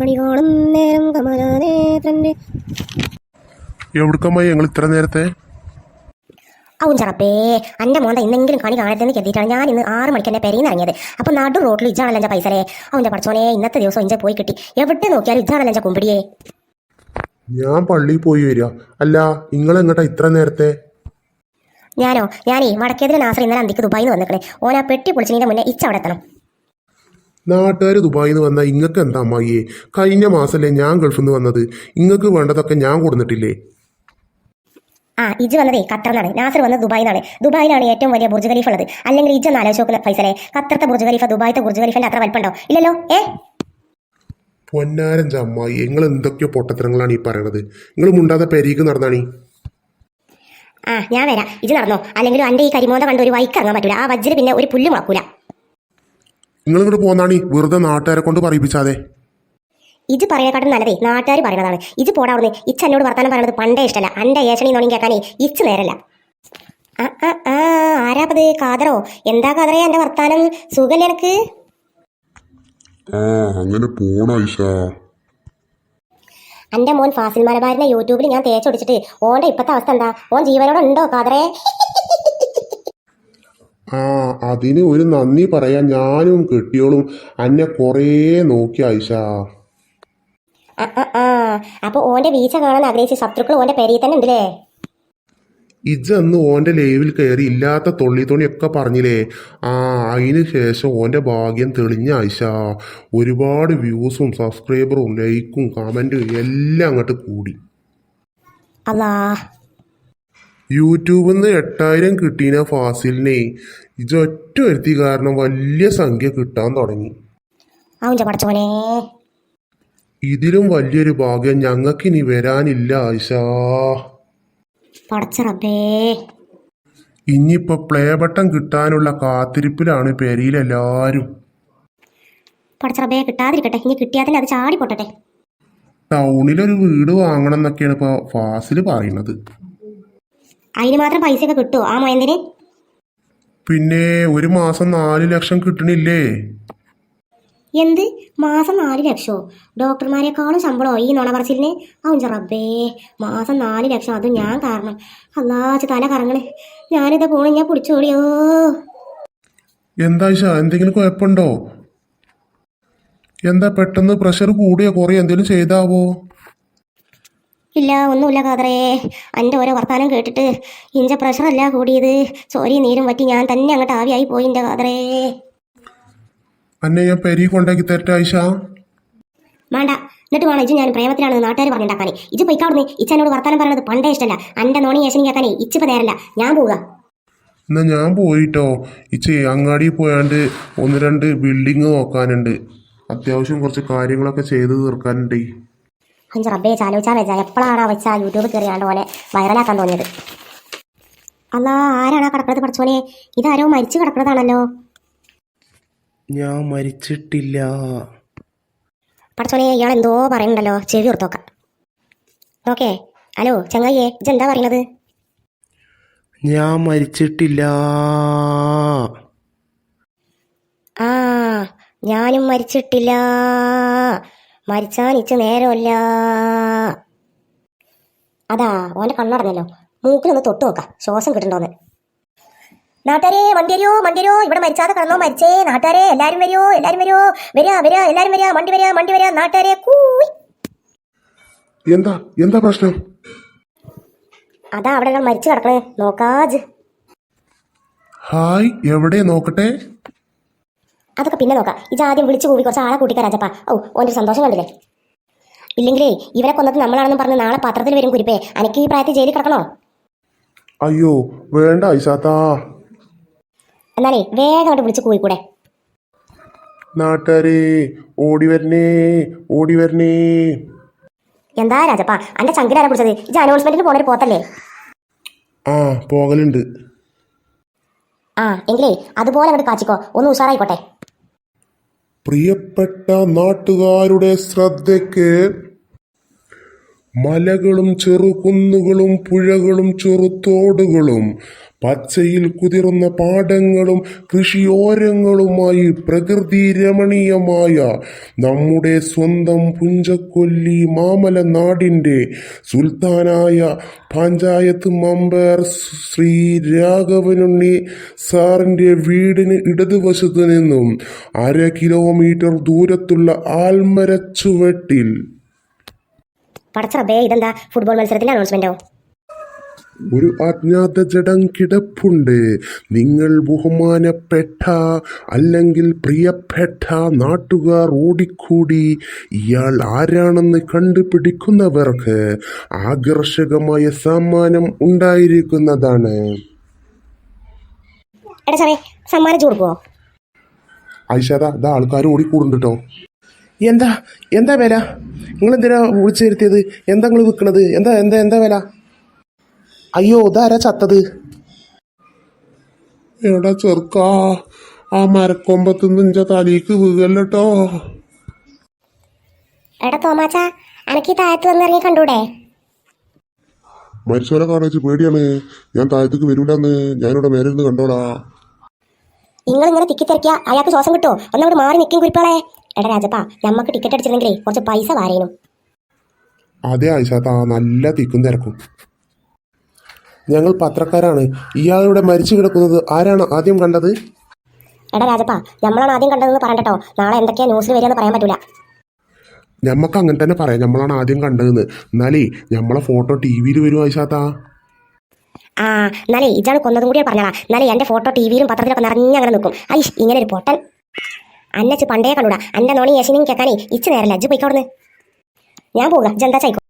കണി കാണും നേരം കമലനേത്രന്റെ എവിടുക്കമ്മായി ഞങ്ങൾ ഇത്ര നേരത്തെ? അവൻ ചറപ്പേ എന്റെ മോന്ത ഇന്നെങ്കിലും കണി കാണരുതെന്ന് കരുതിയിട്ടാണ് ഞാൻ ഇന്ന് ആറ് മണിക്ക് എന്നെ പെരിയിൽ ഇറങ്ങിയത്. അപ്പോൾ നടു റോട്ടിൽ ഇജാണല്ലോ എന്റെ പൈസലേ അവന്റെ പഠിച്ചോനെ ഇന്നത്തെ ദിവസം ഇഞ്ചെ പോയി കിട്ടി. എവിടെ നോക്കിയാലും ഇജാണല്ലോ എന്റെ കുമ്പിടിയേ. ഞാൻ പള്ളിയിൽ പോയി വരിക. അല്ല നിങ്ങൾ എങ്ങോട്ടാ ഇത്ര നേരത്തെ? ഞാനോ? ഞാനേ വടക്കേതിരെ നാസർ ഇന്നലെ അന്തിക്ക് ദുബായിന്ന് വന്നിക്കണേ. ആ പെട്ടി പൊളിച്ചതിന്റെ മുന്നേ ഇച്ച അവിടെ എത്തണം. നാട്ടുകാർ ദുബായിൽ നിന്ന് വന്നാൽ ഇങ്ങക്ക് എന്താ അമ്മായിയെ? കഴിഞ്ഞ മാസമല്ലേ ഞാൻ ഗൾഫിൽ നിന്ന് വന്നത്. ഇങ്ങക്ക് വേണ്ടതൊക്കെ ഞാൻ കൊടുത്തിട്ടില്ലേ ആ ഇജ് വന്നതേ ഖത്തറിനാണ് നാസർ വന്നത് ദുബായിൽ നിന്നാണ് ദുബായിലാണ് ഏറ്റവും വലിയ ബുർജ് ഖലീഫ് ഉള്ളത്. അല്ലെങ്കിൽ ഇജ് ഒന്ന് ആലോചിച്ച് നോക്കുന്ന പൈസലേ ഖത്തറത്തെ ബുർജ് ഖലീഫ ദുബായത്തെ ബുർജ് ഖലീഫിന്റെ അത്ര വലിപ്പുണ്ടോ ഇല്ലല്ലോ. ഏ? പൊന്നാരഞ്ച അമ്മായി നിങ്ങൾ എന്തൊക്കെയോ പൊട്ടത്തരങ്ങളാണ് ഈ പറയണത്. നിങ്ങൾ മുണ്ടാതെ പെരീക്ക് നടന്നാണീ? ആ ഞാൻ വരാം. ഇത് നടന്നോ? അല്ലെങ്കിൽ എന്റെ ഈ കരിമോന്ത കണ്ട് ഒരു വൈക്ക് ഇറങ്ങാൻ പറ്റൂല. ആ വജ്ര പിന്നെ ഒരു പുല്ല് മുളക്കൂല. നിങ്ങൾ ഇങ്ങോട്ട് പോന്നാണി വെറുതെ നാട്ടുകാരെ കൊണ്ട് പറയിപ്പിച്ചാതെ? ഇത് പറയക്കാട്ടും നല്ലതേ. നാട്ടുകാർ പറയുന്നതാണ്. ഇത് പോടാവുന്ന ഇച്ച് എന്നോട് വർത്താനം പറയുന്നത് പണ്ടേ ഇഷ്ടമല്ല അന്റെ ഏഷണി നോണി കേൾക്കാനേ ഇച്ച് നേരല്ല. ആ ആ ആ ആരാപ്പത് കാതറോ? എന്താ കാതറേ എന്റെ വർത്താനം? സുഖല്ലേ എനക്ക്? ആ അങ്ങനെ പോണ ഐഷ എന്റെ മോൻ ഫാസിൽ മലബാരിനെ യൂട്യൂബിൽ ഞാൻ തേച്ചൊടിച്ചിട്ട് ഓന്റെ ഇപ്പത്തെ അവസ്ഥ എന്താ? ഓൻ ജീവനോടെ ഉണ്ടോ കാതറേ? ആ അതിന് ഒരു നന്ദി പറയാൻ ഞാനും കെട്ടിയോളും അന്നെ കുറേ നോക്കി ആയിഷ. അപ്പൊ ഓന്റെ വീഴ്ച കാണാൻ ആഗ്രഹിച്ച ശത്രുക്കൾ ഓന്റെ പേരിൽ തന്നെ ഉണ്ടല്ലേ? ഇജന്ന് ഓന്റെ ലൈവിൽ കയറി ഇല്ലാത്ത തൊള്ളി തോണിയൊക്കെ പറഞ്ഞില്ലേ? ആ അതിന് ശേഷം ഓന്റെ ഭാഗ്യം തെളിഞ്ഞ ആയിഷ. ഒരുപാട് വ്യൂസും സബ്സ്ക്രൈബറും ലൈക്കും കമന്റും എല്ലാം അങ്ങോട്ട് കൂടി. അല്ലാ യൂട്യൂബിൽ നിന്ന് എട്ടായിരം കിട്ടിയ ഫാസിലിനെ. ഇജൊറ്റ വരുത്തി കാരണം വലിയ സംഖ്യ കിട്ടാൻ തുടങ്ങി. അവന്റെ പടച്ചോനെ ഇതിലും വലിയൊരു ഭാഗ്യം ഞങ്ങൾക്ക് ഇനി വരാനില്ല ആയിഷാ. പടച്ച റബ്ബേ. ഇനിയിപ്പോ പ്ലേ ബട്ടൺ കിട്ടാനുള്ള കാത്തിരിപ്പിലാണ് പെരിയിലെല്ലാരും പടച്ച റബ്ബേ കിട്ടാതിരിക്കട്ടെ. ഇനി കിട്ടിയാൽ തന്നെ അത് ചാടി പൊട്ടട്ടെ ടൗണിലൊരു വീട് വാങ്ങണം എന്നൊക്കെയാണ് ഇപ്പൊ ഫാസിൽ പറയുന്നത്. അതിന് മാത്രം പൈസയൊക്കെ കിട്ടുമോ ആ മൊയന്തിന് പിന്നെ ഒരു മാസം നാല് ലക്ഷം കിട്ടണില്ലേ? എന്ത്? മാസം നാല് ലക്ഷമോ ഡോക്ടർമാരെക്കാളും ശമ്പളമോ ഈ നുണ പറച്ചിലിന്? അവൻ റബ്ബേ മാസം നാല് ലക്ഷം. അത് ഞാൻ കാരണം. അല്ലാച്ച തല കറങ്ങണേ. ഞാനിത് പോണ ഞാൻ പിടിച്ചോളിയോ എന്താ എന്തെങ്കിലും കുഴപ്പമുണ്ടോ? എന്താ പെട്ടെന്ന് പ്രഷർ കൂടിയോ കുറയോ? എന്തെങ്കിലും ചെയ്താവോ? ഇല്ല ഒന്നുമില്ല കാതറേ എന്റെ ഓരോ വർത്താനം കേട്ടിട്ട് ഇഞ്ച പ്രഷറല്ല കൂടിയത്. സോറി നീരും പറ്റി ഞാൻ തന്നെ അങ്ങോട്ട് ആവിയായി പോയി എന്റെ കാതറേ അന്നെ ഞാൻ പെരി കൊണ്ടാക്കി തരട്ടെ ആയിഷ? വേണ്ട. എന്നിട്ട് വേണം ഇജ് ഞാൻ പ്രേമത്തിലാണ് നാട്ടുകാർ പറഞ്ഞിട്ടാക്കാനേ ഇജ് പൊയ്ക്കാവുന്നേ ഇച്ച എന്നോട് വർത്താനം പറയുന്നത് പണ്ടേ ഇഷ്ടമല്ല എന്റെ നോണി ഏശനി കേൾക്കാനേ ഇച്ചിപ്പോ നേരല്ല. ഞാൻ പോവുക. എന്നാ ഞാൻ പോയിട്ടോ. ഇച്ചേ അങ്ങാടി പോയാണ്ട് ഒന്ന് രണ്ട് ബിൽഡിങ് നോക്കാനുണ്ട്. അത്യാവശ്യം കുറച്ച് കാര്യങ്ങളൊക്കെ ചെയ്ത് തീർക്കാനുണ്ട്. അഞ്ച് റബ്ബേ ചാലോചാ വെച്ചാ എപ്പോഴാണ് വെച്ച യൂട്യൂബ് കയറിയാണ്ട് ഓനെ വൈറലാക്കാൻ തോന്നിയത്? അല്ല ആരാണ് ആ കിടക്കുന്നത് പഠിച്ചോനെ? ഇതാരോ മരിച്ചു കിടക്കുന്നതാണല്ലോ. ഞാൻ മരിച്ചിട്ടില്ല. പഠിച്ചോനെ ഇയാൾ എന്തോ പറയുന്നുണ്ടല്ലോ. ചെവി ഓർത്തോക്കാം ഓക്കെ ഹലോ ചങ്ങായിയെ ഇതെന്താ പറയണത് ഞാൻ മരിച്ചിട്ടില്ല. ആ ഞാനും മരിച്ചിട്ടില്ല. മരിച്ചാൻ ഇച്ച് നേരമല്ല. അതാ ഓന്റെ കണ്ണടഞ്ഞല്ലോ. മൂക്കിലൊന്ന് തൊട്ട് നോക്കാം ശ്വാസം കിട്ടണ്ടോന്ന്. നാട്ടുകാരെ വണ്ടി വരുമോ വണ്ടി വരുമോ ഇവിടെ മരിച്ചാതെ കടന്നോ മരിച്ചേ. നാട്ടുകാരെ എല്ലാരും വരുമോ എല്ലാരും വരുമോ വരാ വരാ എല്ലാരും വരാ. വണ്ടി വരാ വണ്ടി വരാ. നാട്ടുകാരെ കൂയി. എന്താ എന്താ പ്രശ്നം? അതാ അവിടെ മരിച്ചു കിടക്കണേ. നോക്കാജ് ഹായ് എവിടെ? നോക്കട്ടെ. അതൊക്കെ പിന്നെ നോക്കാം. ഇത് ആദ്യം വിളിച്ചു കൂവി കുറച്ച് ആളെ കൂട്ടിക്കാ രാജപ്പ. ഓ ഓന്റെ സന്തോഷം കണ്ടില്ലേ? ഇല്ലെങ്കിലേ ഇവരെ കൊന്നത് നമ്മളാണെന്ന് പറഞ്ഞ് നാളെ പത്രത്തിൽ വരും കുരിപ്പേ. അനക്ക് ഈ പ്രായത്തിൽ ജയിലിൽ കിടക്കണോ? അയ്യോ വേണ്ട ഐശാത്താ. എന്നാലേ വേഗം അവിടെ വിളിച്ച് കൂയിക്കൂടെ നാട്ടുകാരെ ഓടി വരണേ ഓടി വരണേ. എന്താ രാജപ്പ അന്റെ ചങ്കിലാരാ പിടിച്ചത് ഇത് അനൗൺസ്മെന്റിന് പോണൊരു പോത്തല്ലേ? ആ പോകലുണ്ട്. ആ എങ്കിലേ അതുപോലെ അങ്ങോട്ട് കാച്ചിക്കോ. ഒന്ന് ഉഷാറായിക്കോട്ടെ. പ്രിയപ്പെട്ട നാട്ടുകാരുടെ ശ്രദ്ധയ്ക്ക് മലകളും ചെറുകുന്നുകളും പുഴകളും ചെറുത്തോടുകളും പച്ചയിൽ കുതിർന്ന പാടങ്ങളും കൃഷിയോരങ്ങളുമായി പ്രകൃതി രമണീയമായ നമ്മുടെ സ്വന്തം പുഞ്ചക്കൊല്ലി മാമല നാടിന്റെ സുൽത്താനായ പഞ്ചായത്ത് മെമ്പർ ശ്രീ രാഘവനുണ്ണി സാറിന്റെ വീടിന് ഇടതുവശത്തു നിന്നും അര കിലോമീറ്റർ ദൂരത്തുള്ള ആൽമരച്ചുവെട്ടിൽ പടച്ചറബേ ഇതെന്താ? ഫുട്ബോൾ മത്സരത്തിന്റെ അനൗൺസ്മെന്റോ ഒരു അജ്ഞാത ജഡം കിടപ്പുണ്ട്. നിങ്ങൾ ബഹുമാനപ്പെട്ട അല്ലെങ്കിൽ പ്രിയപ്പെട്ട നാട്ടുകാർ ഓടിക്കൂടി ഇയാൾ ആരാണെന്ന് കണ്ടുപിടിക്കുന്നവർക്ക് ആകർഷകമായ സമ്മാനം ഉണ്ടായിരിക്കുന്നതാണ്. എടാ സാറേ സമ്മാനിച്ചു കൊടുക്കുവോ? ഐഷാദ ഇതാ ആൾക്കാർ ഓടിക്കൂടുണ്ട് കേട്ടോ എന്താ? എന്താ വില? നിങ്ങൾ എന്തിനാ വിളിച്ചു വരുത്തിയത്? എന്താ നിങ്ങൾ വിൽക്കണത്? എന്താ എന്താ എന്താ വില? അയ്യോ ഇതാരാ ചത്തത്? എടാ ചെറുക്കാ ആ മരക്കൊമ്പത്ത് നിഞ്ച തലീക്ക് വീകല്ലോ എടാ തോമാച്ച അനക്ക് ഈ താഴത്ത് വന്നിറങ്ങി കണ്ടൂടെ? മരിച്ചവരെ കാണിച്ച് പേടിയാണ്. ഞാൻ താഴത്തേക്ക് വരൂലെന്ന്. ഞാനിവിടെ മേലെ ഇരുന്ന് കണ്ടോളാ നിങ്ങൾ ഇങ്ങനെ തിക്കി തിരക്കിയ അയാൾക്ക് ശ്വാസം കിട്ടോ? അവിടെ മാറി നിൽക്കും കുരിപ്പാളെ എടാ രാജപ്പ ഞമ്മക്ക് ടിക്കറ്റ് അടിച്ചിരുന്നെങ്കിലേ കുറച്ച് പൈസ വാരേനും. അതെ ആയിഷാത്ത നല്ല തിക്കും തിരക്കും. ഞങ്ങൾ പത്രക്കാരാണ്. ഇയാളുടെ മരിച്ചു കിടക്കുന്നത് ആരാണ് ആദ്യം കണ്ടത്? എടാ രാജപ്പ നമ്മളാണ് ആദ്യം കണ്ടതെന്ന് പറയണ്ടോ നാളെ എന്തൊക്കെയാ ന്യൂസിൽ വരികയെന്ന് പറയാൻ പറ്റൂല. ഞമ്മക്ക് അങ്ങനെ തന്നെ പറയാം. നമ്മളാണ് ആദ്യം കണ്ടതെന്ന്. എന്നാലേ നമ്മളെ ഫോട്ടോ ടി വിയിൽ വരും ഐഷാത്ത ആ എന്നാലേ ഇജാണ് കൊന്നതും കൂടി പറഞ്ഞതാ എന്നാലേ എന്റെ ഫോട്ടോ ടി വിയിലും പത്രത്തിലൊക്കെ നിറഞ്ഞങ്ങനെ നിൽക്കും ഐ ഇങ്ങനെ ഒരു പൊട്ടൻ. അന്നച്ച് പണ്ടേ കണ്ടൂടാ. അന്റെ നോണി യേശിനും കേൾക്കാനേ ഇച്ച് നേരല്ല? അജ്ജ് പോയിക്കോടുന്ന് ഞാൻ പോകാം ജന്താ ചായിക്കോ?